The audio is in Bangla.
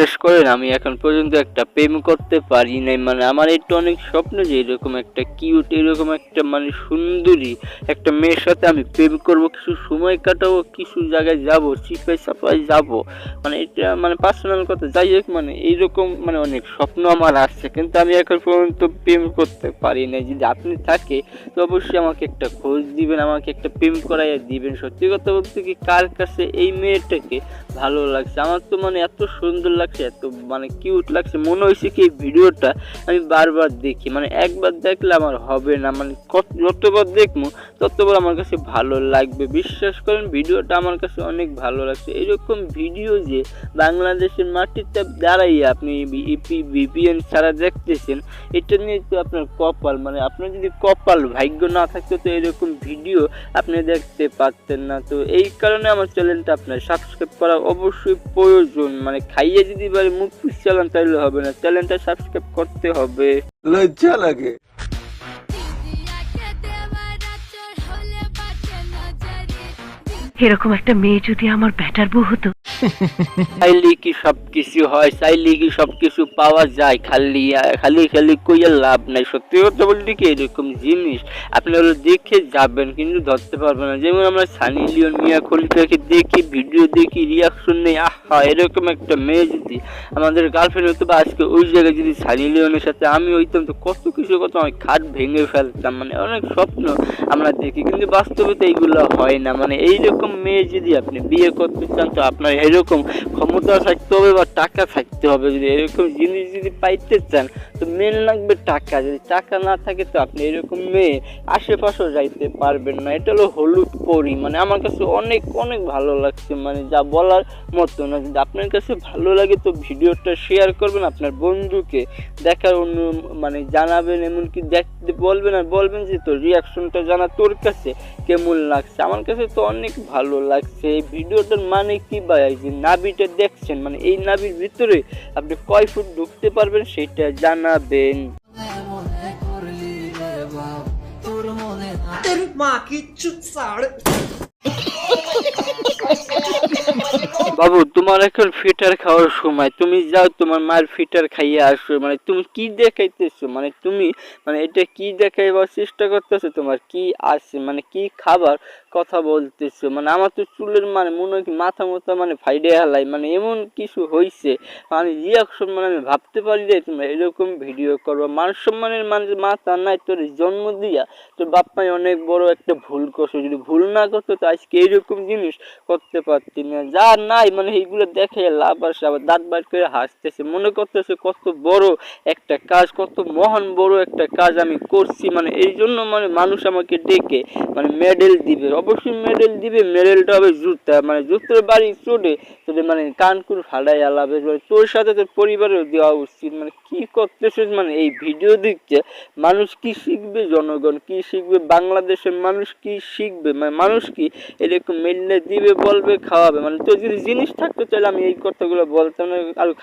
just করেন, আমি এখন পর্যন্ত একটা প্রেম করতে পারি নাই। মানে আমার একটু অনেক স্বপ্ন যে এরকম একটা কিউট এরকম একটা মানে সুন্দরী একটা মেয়ের সাথে আমি প্রেম করব, কিছু সময় কাটাবো, কিছু জায়গায় যাব চিপাই চাপাই যাব। মানে এটা মানে পার্সোনাল কথা, যাই হোক মানে এইরকম মানে অনেক স্বপ্ন আমার আসছে কিন্তু আমি এখন পর্যন্ত প্রেম করতে পারি নাই। যদি আপনি থাকে, তো অবশ্যই আমাকে একটা খোঁজ দিবেন, আমাকে একটা প্রেম করাইয়া দিবেন। সত্যি কথা বলতে কি, কার কাছে এই মেয়েটাকে ভালো লাগছে? আমার তো মানে এত সুন্দর লাগছে এত মানে কিউট লাগছে, মনে হয়েছে কি এই ভিডিওটা আমি বারবার দেখি মানে একবার দেখলে আমার হবে না মানে যতবার দেখব, ততবার আমার কাছে ভালো লাগবে। বিশ্বাস করেন, ভিডিওটা আমার কাছে অনেক ভালো লাগছে। এরকম ভিডিও যে বাংলাদেশের মাটিতে দাঁড়াইয়ে আপনি ইপি ভিপিএন ছাড়া দেখতেছেন, এটা নিয়ে তো আপনার কপাল মানে আপনার যদি কপাল ভাগ্য না থাকতো তো এরকম ভিডিও আপনি দেখতে পারতেন না। তো এই কারণে আমার চ্যানেলটা আপনার সাবস্ক্রাইব করা অবশ্যই প্রয়োজন মানে খাইয়ে যদি এবারে মুখ ফুস চালান তাহলে হবে না। চ্যানেলটা সাবস্ক্রাইব করতে হবে। লজ্জা লাগে। এরকম একটা মেয়ে যদি আমার ব্যাটার বউ হতো চাইলে কি সবকিছু হয়? চাইলে কি সবকিছু পাওয়া যায়? খালি খালি খালি কইয়া লাভ নাই। সত্যি কথা বলতে কি এরকম জিনিস আপনি হলো দেখে যাবেন, কিন্তু ধরতে পারবেন না। যেমন আমরা সানি লিওন, মিয়া খলিফাকে দেখি, ভিডিও দেখি রিয়াকশন নেই। আহা, এরকম একটা মেয়ে যদি আমাদের গার্লফ্রেন্ড হতো বা আজকে ওই জায়গায় যদি সানি লিওনের সাথে আমি হইতাম, তো কত কিছু কত আমি খাট ভেঙে ফেলতাম। মানে অনেক স্বপ্ন আমরা দেখি, কিন্তু বাস্তবে তো এইগুলো হয় না। মানে এইরকম মেয়ে যদি আপনি বিয়ে করতে চান, তো আপনার এরকম ক্ষমতা থাকতে হবে বা টাকা থাকতে হবে। যদি এরকম জিনিস যদি পাইতে চান, তো মেন লাগবে টাকা। যদি টাকা না থাকে, তো আপনি এরকম মেয়ে আশেপাশেও যাইতে পারবেন না। এটা হলো হলুদ পরি। মানে আমার কাছে অনেক অনেক ভালো লাগছে। মানে যা বলার মতো না। যদি আপনার কাছে ভালো লাগে, তো ভিডিওটা শেয়ার করবেন আপনার বন্ধুকে। দেখার অন্য মানে জানাবেন, এমনকি দেখতে বলবেন আর বলবেন যে, তোর রিয়াকশনটা জানা তোর কাছে কেমন লাগছে? আমার কাছে তো অনেক ভালো লাগছে। এই ভিডিওটার মানে কি এই যে নাবিটা দেখছেন? মানে এই নাভির ভিতরে আপনি কয় ফুট ঢুকতে পারবেন সেটা জানাবেন। মা কিচ্ছু ছাড়। বাবু, তোমার এখন ফিটার খাওয়ার সময়। তুমি যাও, তোমার মায়ের ফিটার খাইয়ে আসো। মানে তুমি কি দেখাইতেছো? মানে তুমি মানে এটা কি দেখাইবার চেষ্টা করতেছো তোমার? কি আছে? মানে কি খাবার কথা বলতেছো? মানে আমার তো চুলের মানে মনে হয় মাথা মতো মানে ফাইডে হালাই। মানে এমন কিছু হইছে। মানে রিয়াকশন মানে আমি ভাবতে পারি যে তোমরা এরকম ভিডিও করব। মান সম্মানের মানে মাথা নাই তোর জন্ম দিয়া। তোর বাপ্পাই অনেক বড় একটা ভুল করছ। যদি ভুল না করতো তো আজকে এরকম জিনিস করতে পারতি না। যা নাই মানে এইগুলো দেখে লাভ আসে আবার দাঁত বাইর করে হাসতেছে। মনে করতেছে, কত বড় একটা কাজ, কত মহান বড় একটা কাজ আমি করছি। মানে এই জন্য মানে মানুষ আমাকে ডেকে মানে মেডেল দিবে। অবশ্যই মেডেল দিবে, মেডেলটা হবে জুতা। মানে জুতার বাড়ি চড়ে তোদের মানে কানকুর ফাড়াই আলাবে মানে তোর সাথে তোর পরিবারেও দেওয়া উচিত। মানে কি করতেছিস? মানে এই ভিডিও দিচ্ছে। মানুষ কি শিখবে জনগণ? কি শিখবে? বাংলাদেশের মানুষ কি শিখবে? মানে মানুষ কি এরকম মেললে দিবে, বলবে, খাওয়াবে? মানে তোর যদি জিনিস থাকতো তাহলে আমি এই কথাগুলো বলতাম না। আর